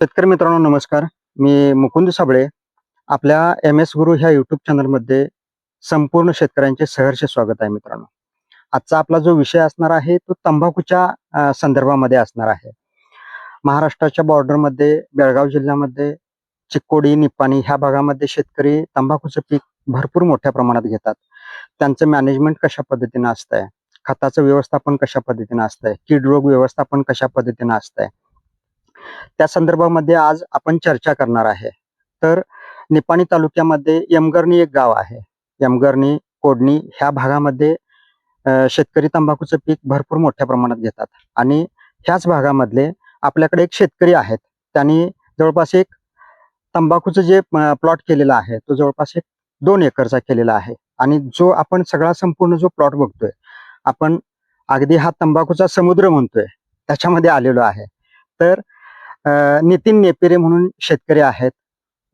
शेतकरी मित्रांनो नमस्कार. मी मुकुंद साबळे. आपल्या एम एस गुरु ह्या युट्यूब चॅनलमध्ये संपूर्ण शेतकऱ्यांचे सहर्ष स्वागत आहे मित्रांनो. आजचा आपला जो विषय असणार आहे तो तंबाखूच्या संदर्भामध्ये असणार आहे. महाराष्ट्राच्या बॉर्डरमध्ये बेळगाव जिल्ह्यामध्ये चिक्कोडी निपाणी ह्या भागामध्ये शेतकरी तंबाखूचं पीक भरपूर मोठ्या प्रमाणात घेतात. त्यांचं मॅनेजमेंट कशा पद्धतीनं असतंय? खताचं व्यवस्थापन कशा पद्धतीनं असतंय? कीड रोग व्यवस्थापन कशा पद्धतीनं असतंय? त्या संदर्भामध्ये आज आपण चर्चा करणार आहे. तर निपाणी तालुक्यामध्ये यमगर्णी एक गाव आहे. यमगर्णी कोडणी ह्या भागामध्ये शेतकरी तंबाखूचं पीक भरपूर मोठ्या प्रमाणात घेतात. आणि ह्याच भागामधले आपल्याकडे एक शेतकरी आहेत. त्यांनी जवळपास एक तंबाखूचं जे प्लॉट केलेला आहे तो जवळपास एक दोन एकरचा केलेला आहे. आणि जो आपण सगळा संपूर्ण जो प्लॉट बघतोय आपण अगदी हा तंबाखूचा समुद्र म्हणतोय त्याच्यामध्ये आलेलो आहे. तर नितीन नेपेरे म्हणून शेतकरी आहेत.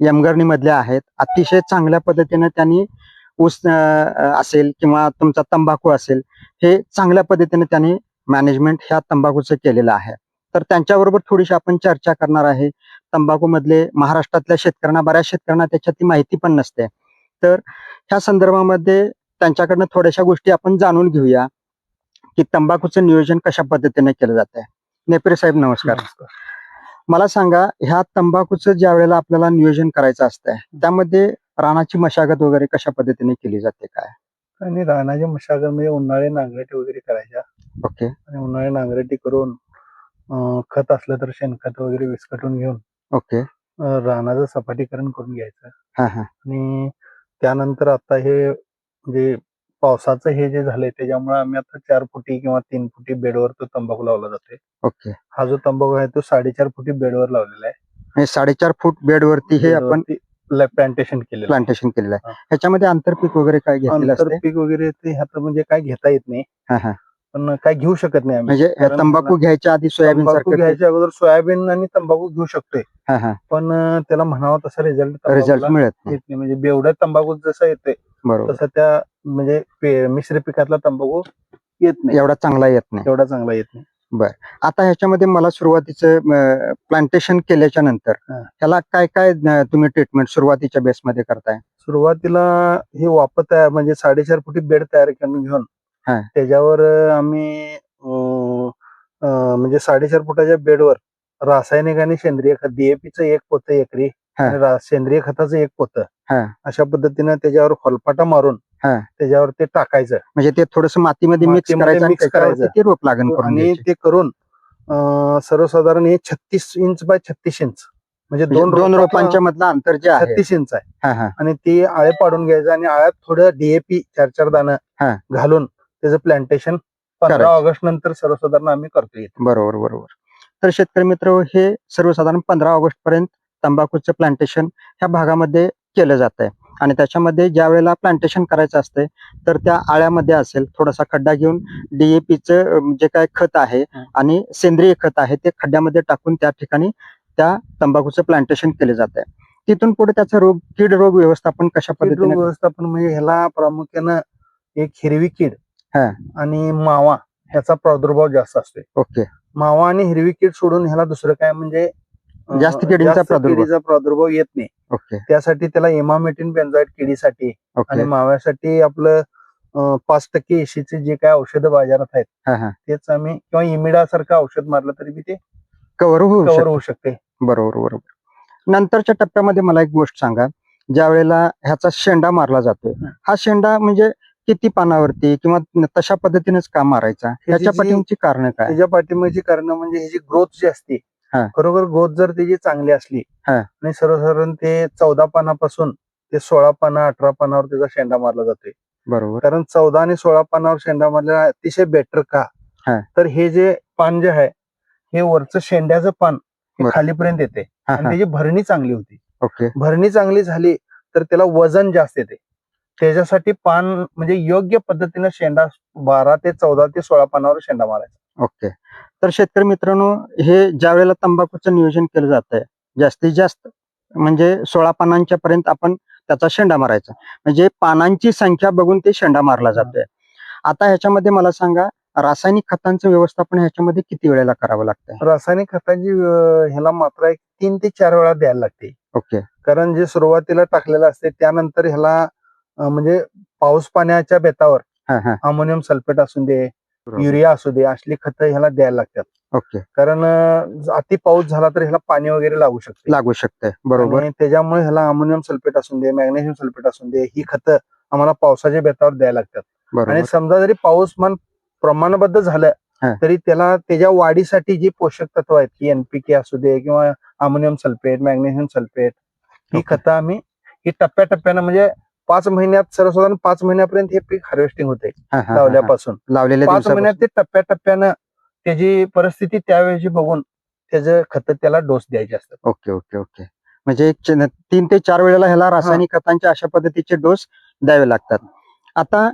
यमगर्णी मधले आहेत. अतिशय चांगल्या पद्धतीने त्यांनी ऊस असेल किंवा तुमचा तंबाखू असेल हे चांगल्या पद्धतीने त्यांनी मॅनेजमेंट ह्या तंबाखूचं केलेलं आहे. तर त्यांच्याबरोबर थोडीशी आपण चर्चा करणार आहे. तंबाखू मधले महाराष्ट्रातल्या शेतकऱ्यांना बऱ्याच शेतकऱ्यांना त्याच्यातली माहिती पण नसते. तर ह्या संदर्भामध्ये त्यांच्याकडनं थोड्याशा गोष्टी आपण जाणून घेऊया की तंबाखूचं नियोजन कशा पद्धतीने केलं जात आहे नेपेरे साहेब नमस्कार. मला सांगा ह्या तंबाखूचं ज्या वेळेला आपल्याला नियोजन करायचं असतंय त्यामध्ये रानाची मशागत वगैरे कशा पद्धतीने केली जाते काय? आणि रानाच्या मशागत म्हणजे उन्हाळी नांगरटी वगैरे करायच्या. ओके. आणि उन्हाळी नांगरटी करून अं, खत असलं तर शेणखत वगैरे विस्कटून घेऊन ओके. अं, रानाचं सपाटीकरण करून घ्यायचं. हा हा. आणि त्यानंतर आता हे म्हणजे पावसाचं हे जे झालंय त्याच्यामुळे आम्ही आता चार फुटी किंवा तीन फुटी बेडवर तो तंबाखू लावला जातोय. ओके. हा जो तंबाखू आहे तो साडेचार फुटी बेडवर लावलेला आहे. साडेचार फूट बेड वरती हे आपण प्लांटेशन केलेलं आहे. प्लांटेशन केलेलं आहे. ह्याच्यामध्ये आंतरपीक वगैरे काय घेतलेलं असते आंतरपीक वगैरे ते आता म्हणजे काय घेता येत नाही. हा हा. पण काय घेऊ शकत नाही आम्ही. म्हणजे कारण तंबाखू घ्यायच्या आधी सोयाबीन तंबाखू सारखं घ्यायच्या अगोदर सोयाबीन आणि तंबाखू घेऊ शकतोय. हा हा. पण अं, त्याला म्हणावा तसा रिझल्ट रिझल्ट मिळत नाही. म्हणजे बेवड्या तंबाखू जसा येते बरोबर. तसा त्या म्हणजे मिश्र पिकातला तंबाखू येत नाही एवढा चांगला येत नाही एवढा चांगला येत नाही आता ह्याच्यामध्ये मला सुरुवातीचं प्लांटेशन केल्याच्यानंतर. त्याला काय काय तुम्ही ट्रीटमेंट सुरुवातीच्या बेसमध्ये करताय सुरुवातीला हे वापर तयार म्हणजे साडेचार फुटी बेड तयार करून घेऊन हा. त्याच्यावर आम्ही म्हणजे साडेचार फुटाच्या बेडवर रासायनिक आणि सेंद्रिय खत डीएपीचं एक पोतं एकरी सेंद्रिय खताचं एक पोतं. अशा पद्धतीनं त्याच्यावर फलपाटा मारून हा. त्याच्यावर ते टाकायचं म्हणजे ते थोडस मातीमध्ये मिक्स मातीमध्ये करायचं आणि mix त्याच्यावरती करायचं. ते रोप लागण करून आणि. ते करून अं, सर्वसाधारण हे छत्तीस इंच बाय छत्तीस इंच म्हणजे म्हणजे दोन दोन रोपाचं रोपांच्या मधलं अंतर जे आहे छत्तीस इंच आहे हा हा आणि ती आळे पाडून घ्यायचं आणि आळ्यात थोडं डीएपी चार चार हा. दाणं घालून त्याचं प्लांटेशन पंधरा करायचं. ऑगस्ट नंतर सर्वसाधारण आम्ही करतोय बरोबर बरोबर तर शेतकरी मित्र हो, हे सर्वसाधारण पंधरा ऑगस्ट पर्यंत तंबाखूचं प्लांटेशन ह्या भागामध्ये केलं जात आहे आणि त्याच्यामध्ये ज्या वेळेला प्लांटेशन करायचं असतंय तर त्या आळ्यामध्ये असेल थोडासा खड्डा घेऊन डीएपीचं जे काय खत आहे. आणि सेंद्रिय खत आहे ते खड्ड्यामध्ये टाकून त्या ठिकाणी त्या तंबाखूचं प्लांटेशन केलं जात आहे तिथून पुढे त्याचा रोग कीड रोग व्यवस्थापन कशा कीड रोग पद्धतीने व्यवस्थापन म्हणजे ह्याला प्रामुख्यानं एक हिरवी कीड हा. आणि मावा ह्याचा प्रादुर्भाव जास्त असतोय ओके मावा आणि हिरवी कीड सोडून ह्याला दुसरं काय म्हणजे जास्त किडींचा. किडीचा प्रादुर्भाव येत नाही. ओके. त्यासाठी त्याला इमामेटिन बेन्झाईट किडीसाठी आणि माव्यासाठी आपलं पाच टक्के एशीचे जे काय औषधं बाजारात आहेत तेच आम्ही किंवा इमिडा सारखं औषध मारलं तरी बी ते कव्हर होऊ कव्हर शकतं. होऊ शकते. बरोबर बरोबर. नंतरच्या टप्प्यामध्ये मला एक गोष्ट सांगा. ज्या वेळेला ह्याचा शेंडा मारला जातोय हं. शेंडा म्हणजे किती पानावरती किंवा तशा पद्धतीनेच का मारायचा? त्याच्या जी- पाठीमागची कारण काय? त्याच्या पाठीमागची कारण म्हणजे ह्याची ग्रोथ जी असते हा. खरोखर ग्रोथ जर त्याची चांगली असली हा. आणि सर्वसाधारण ते चौदा पानापासून ते सोळा पाना अठरा पानावर त्याचा शेंडा मारला जातोय बरोबर कारण चौदा आणि सोळा पानावर शेंडा मारला अतिशय बेटर का हा. तर हे जे पान जे आहे हे वरचं शेंड्याचं पान हे बरं. खालीपर्यंत येते हा, आणि हा. त्याची भरणी चांगली होती ओके भरणी चांगली झाली तर त्याला वजन जास्त येते त्याच्यासाठी पान म्हणजे योग्य पद्धतीनं शेंडा बारा ते चौदा ते सोळा पानावर शेंडा मारायचा ओके तर शेतकरी मित्रांनो हे ज्या वेळेला तंबाखूचं नियोजन केलं जात आहे जास्तीत जास्त म्हणजे सोळा पानांच्या पर्यंत आपण त्याचा शेंडा मारायचा. म्हणजे पानांची संख्या बघून ते शेंडा मारला जातोय. आता ह्याच्यामध्ये मला सांगा रासायनिक खतांचं व्यवस्थापन ह्याच्यामध्ये किती वेळेला करावं लागतंय? रासायनिक खतांची ह्याला मात्रा एक तीन ते चार वेळा द्यायला लागते. ओके. कारण जे सुरुवातीला टाकलेलं असते त्यानंतर ह्याला म्हणजे पाऊस पाण्याच्या बेतावर अमोनियम सल्फेट असू दे. युरिया असू दे असली खतं ह्याला द्यायला लागतात. ओके. कारण अति पाऊस झाला तर ह्याला पाणी वगैरे लागू शकते. लागू शकतंय बरोबर. आणि त्याच्यामुळे ह्याला अमोनियम सल्फेट असून दे मॅग्नेशियम सल्फेट असून दे ही खतं आम्हाला पावसाच्या बेतावर द्यायला लागतात. आणि समजा जरी पाऊसमान प्रमाणबद्ध झालं. तरी त्याला त्याच्या वाढीसाठी जी पोषक तत्व आहेत की एनपीके असू दे किंवा अमोनियम सल्फेट मॅग्नेशियम सल्फेट ही. खतं आम्ही ही टप्प्याटप्प्यानं म्हणजे पाच महिन्यात सर्वसाधारण पाच महिन्यापर्यंत हे पीक हार्वेस्टिंग होते. लावल्यापासून. लावलेल्या पाच महिन्यात ते टप्प्याटप्प्यानं त्याची परिस्थिती त्यावेळेची बघून त्याचं खत त्याला डोस द्यायचे असतात. Okay okay okay. म्हणजे तीन ते चार वेळेला ह्याला रासायनिक खतांचे अशा पद्धतीचे डोस द्यावे लागतात. आता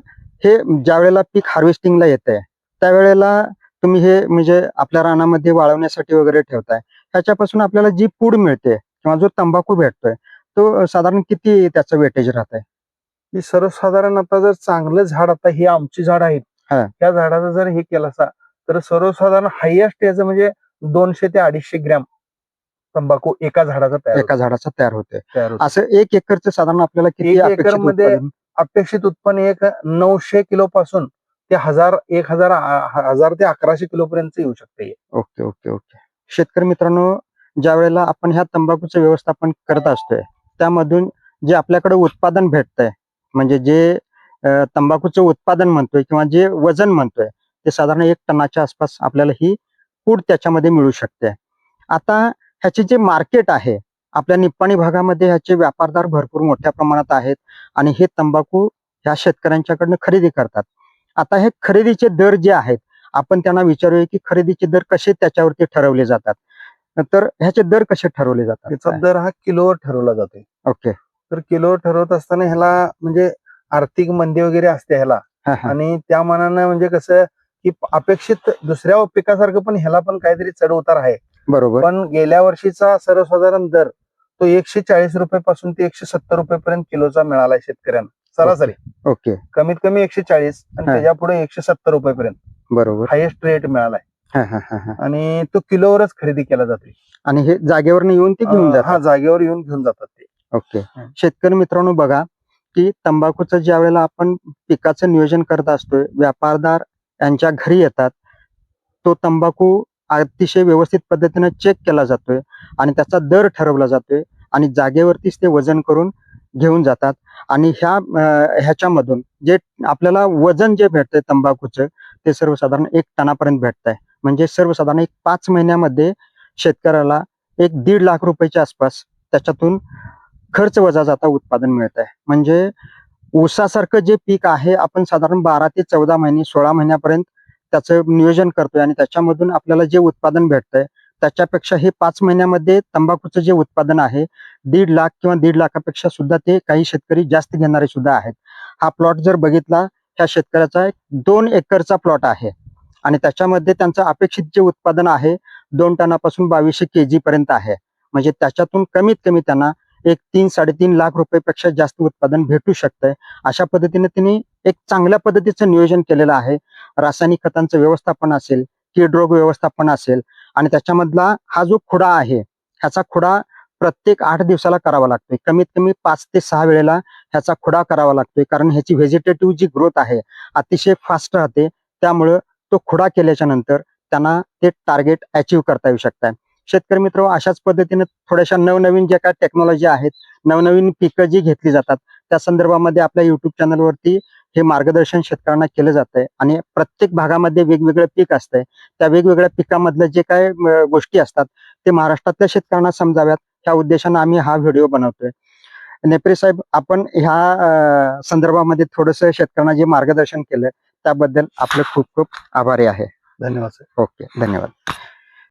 हे ज्या वेळेला पीक हार्वेस्टिंगला येत आहे त्यावेळेला तुम्ही हे म्हणजे आपल्या रानामध्ये वाळवण्यासाठी वगैरे ठेवताय ह्याच्यापासून आपल्याला जी पूड मिळते किंवा जो तंबाखू भेटतोय तो साधारण किती त्याचं वेटेज राहत आहे ही सर्वसाधारण आता जर चांगलं झाड आता ही आमची झाड आहेत. त्या झाडाचं जर हे केलं असा तर सर्वसाधारण हायएस्ट याचं म्हणजे दोनशे ते अडीचशे ग्रॅम तंबाखू एका झाडाचा तयार एका झाडाचा तयार होतो. असं एक एकरचं साधारण आपल्याला किती एक अपेक्षित एकरमध्ये उत्पादन? अपेक्षित उत्पन्न एक नऊशे किलो पासून ते हजार एक हजार हजार ते अकराशे किलो पर्यंत येऊ शकते. ओके ओके ओके शेतकरी मित्रांनो ज्या वेळेला आपण ह्या तंबाखूचं व्यवस्थापन करत असतोय त्यामधून जे आपल्याकडे उत्पादन भेटतंय म्हणजे जे तंबाखूचं उत्पादन म्हणतोय किंवा जे वजन म्हणतोय ते साधारण एक टनाच्या आसपास आपल्याला ही पूड त्याच्यामध्ये मिळू शकते. आता ह्याचे जे मार्केट आहे आपल्या निप्पाणी भागामध्ये ह्याचे व्यापारदार भरपूर मोठ्या प्रमाणात आहेत आणि हे तंबाखू ह्या शेतकऱ्यांच्याकडनं खरेदी करतात. आता हे खरेदीचे दर जे आहेत आपण त्यांना विचारूया की खरेदीचे दर कसे त्याच्यावरती ठरवले जातात. तर ह्याचे दर कसे ठरवले त्याचा जातात दर हा किलोवर ठरवला जातो ओके. तर किलोवर ठरवत असताना ह्याला म्हणजे आर्थिक मंदी वगैरे असते ह्याला. आणि त्या मानानं म्हणजे कसं की अपेक्षित दुसऱ्या पिकासारखं पण ह्याला पण काहीतरी चढ उतार आहे. बरोबर. पण गेल्या वर्षीचा सर्वसाधारण दर तो एकशे चाळीस रुपये पासून ते एकशे सत्तर रुपये पर्यंत किलोचा मिळाला शेतकऱ्यांना. सरासरी. ओके. कमीत कमी एकशे चाळीस आणि हा. त्याच्या पुढे एकशे सत्तर रुपये पर्यंत बरोबर. हायेस्ट रेट मिळालाय. हा, हा, हा, हा. आणि तो किलोवरच खरेदी केला जातो आणि हे जागेवर येऊन ते घेऊन हा जातात. जागेवर येऊन घेऊन जातात. ओके. शेतकरी मित्रांनो बघा की तंबाखूचं ज्या वेळेला आपण पिकाचं नियोजन करत असतोय व्यापारदार यांच्या घरी येतात तो तंबाखू अतिशय व्यवस्थित पद्धतीने चेक केला जातोय आणि त्याचा दर ठरवला जातोय आणि जागेवरतीच ते वजन करून घेऊन जातात. आणि ह्या ह्याच्यामधून जे आपल्याला वजन जे भेटतंय तंबाखूचं ते सर्वसाधारण एक टनापर्यंत भेटतंय. म्हणजे सर्वसाधारण एक पाच महिन्यामध्ये शेतकऱ्याला एक दीड लाख रुपयाच्या आसपास त्याच्यातून खर्च वजा जाता उत्पादन मिळत आहे म्हणजे ऊसासारखं जे पीक आहे आपण साधारण बारा ते चौदा महिने सोळा महिन्यापर्यंत त्याचं नियोजन करतोय आणि त्याच्यामधून आपल्याला जे उत्पादन भेटतंय त्याच्यापेक्षा हे पाच महिन्यामध्ये तंबाखूचं जे उत्पादन आहे दीड लाख किंवा दीड लाखापेक्षा सुद्धा ते काही शेतकरी जास्त घेणारे सुद्धा आहेत. हा प्लॉट जर बघितला ह्या शेतकऱ्याचा एक दोन एकरचा प्लॉट आहे आणि त्याच्यामध्ये त्यांचं अपेक्षित जे उत्पादन आहे दोन टनापासून बावीसशे के पर्यंत आहे. म्हणजे त्याच्यातून कमीत कमी त्यांना एक तीन साडेतीन लाख रुपयेपेक्षा जास्त उत्पादन भेटू शकतंय. अशा पद्धतीने त्यांनी एक चांगल्या पद्धतीचं नियोजन केलेलं आहे. रासायनिक खतांचं व्यवस्थापन असेल कीड रोग व्यवस्थापन असेल आणि त्याच्यामधला हा जो खुडा आहे ह्याचा खुडा प्रत्येक आठ दिवसाला करावा लागतोय. कमीत कमी पाच ते सहा वेळेला ह्याचा खुडा करावा लागतोय. कारण ह्याची व्हेजिटेटिव्ह जी ग्रोथ आहे अतिशय फास्ट राहते. त्यामुळं तो खुडा केल्याच्यानंतर त्यांना ते टार्गेट अचीव्ह करता येऊ शकतात शेतकरी मित्र अशाच पद्धतीने थोड्याशा नवनवीन ज्या काय टेक्नॉलॉजी आहेत नवनवीन पिकं जी घेतली जातात त्या संदर्भामध्ये आपल्या युट्यूब चॅनलवरती हे मार्गदर्शन शेतकऱ्यांना केलं जात आहे आणि प्रत्येक भागामध्ये वेगवेगळं पीक असतंय. त्या वेगवेगळ्या पिकामधलं जे काय गोष्टी असतात ते महाराष्ट्रातल्या शेतकऱ्यांना समजाव्यात. ह्या उद्देशानं आम्ही हा व्हिडिओ बनवतोय. नेपरे साहेब आपण ह्या संदर्भामध्ये थोडंसं शेतकऱ्यांना जे मार्गदर्शन केलं त्याबद्दल आपले खूप खूप आभारी आहे. धन्यवाद सर. ओके धन्यवाद.